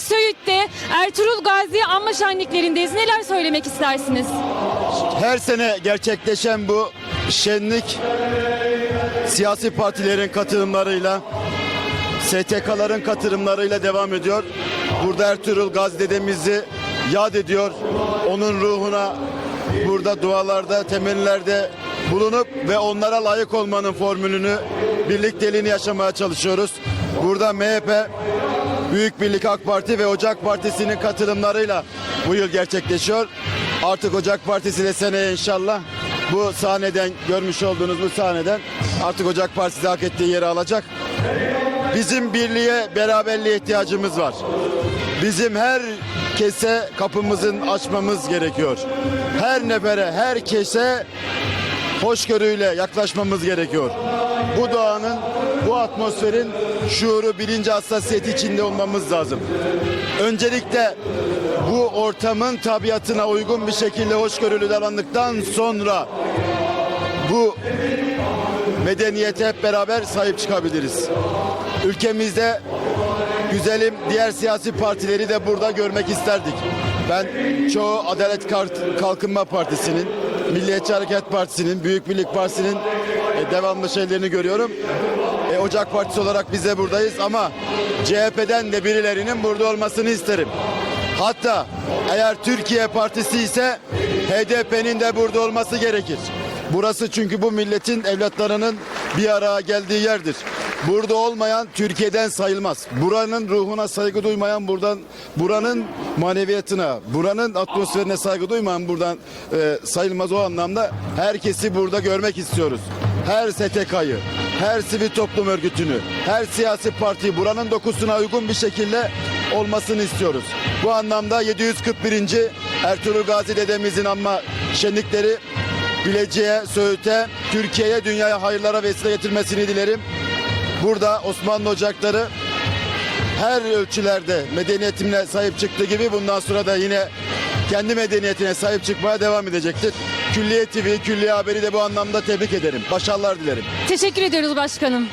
Söğüt'te Ertuğrul Gazi anma şenliklerindeyiz. Neler söylemek istersiniz? Her sene gerçekleşen bu şenlik siyasi partilerin katılımlarıyla, STK'ların katılımlarıyla devam ediyor. Burada Ertuğrul Gazi dedemizi yad ediyor. Onun ruhuna burada dualarda, temellerde bulunup ve onlara layık olmanın formülünü, birlikteliğini yaşamaya çalışıyoruz. Burada MHP, Büyük Birlik AK Parti ve Ocak Partisi'nin katılımlarıyla bu yıl gerçekleşiyor. Artık Ocak Partisi de seneye inşallah bu sahneden görmüş olduğunuz bu sahneden artık Ocak Partisi hak ettiği yeri alacak. Bizim birliğe, beraberliğe ihtiyacımız var. Bizim herkese kapımızın açmamız gerekiyor. Her nefere, herkese hoşgörüyle yaklaşmamız gerekiyor. Bu doğanın, bu atmosferin şuuru, bilinci, hassasiyeti içinde olmamız lazım. Öncelikle bu ortamın tabiatına uygun bir şekilde hoşgörülü davrandıktan sonra bu medeniyete hep beraber sahip çıkabiliriz. Ülkemizde güzelim diğer siyasi partileri de burada görmek isterdik. Ben çoğu Adalet Kalk- Kalkınma Partisi'nin, Milliyetçi Hareket Partisi'nin, Büyük Birlik Partisi'nin e, devamlı şeylerini görüyorum. E, Ocak Partisi olarak biz de buradayız ama CHP'den de birilerinin burada olmasını isterim. Hatta eğer Türkiye Partisi ise HDP'nin de burada olması gerekir. Burası çünkü bu milletin evlatlarının bir araya geldiği yerdir. Burada olmayan Türkiye'den sayılmaz. Buranın ruhuna saygı duymayan buradan, buranın maneviyatına, buranın atmosferine saygı duymayan buradan e, sayılmaz o anlamda. Herkesi burada görmek istiyoruz. Her STK'yı, her sivil toplum örgütünü, her siyasi partiyi buranın dokusuna uygun bir şekilde olmasını istiyoruz. Bu anlamda 741. Ertuğrul Gazi dedemizin anma şenlikleri Bilecik'e, Söğüt'e, Türkiye'ye, dünyaya hayırlara vesile getirmesini dilerim. Burada Osmanlı Ocakları her ölçülerde medeniyetimle sahip çıktığı gibi bundan sonra da yine kendi medeniyetine sahip çıkmaya devam edecektir. Külliye TV, Külliye Haberi de bu anlamda tebrik ederim. Başarılar dilerim. Teşekkür ediyoruz başkanım.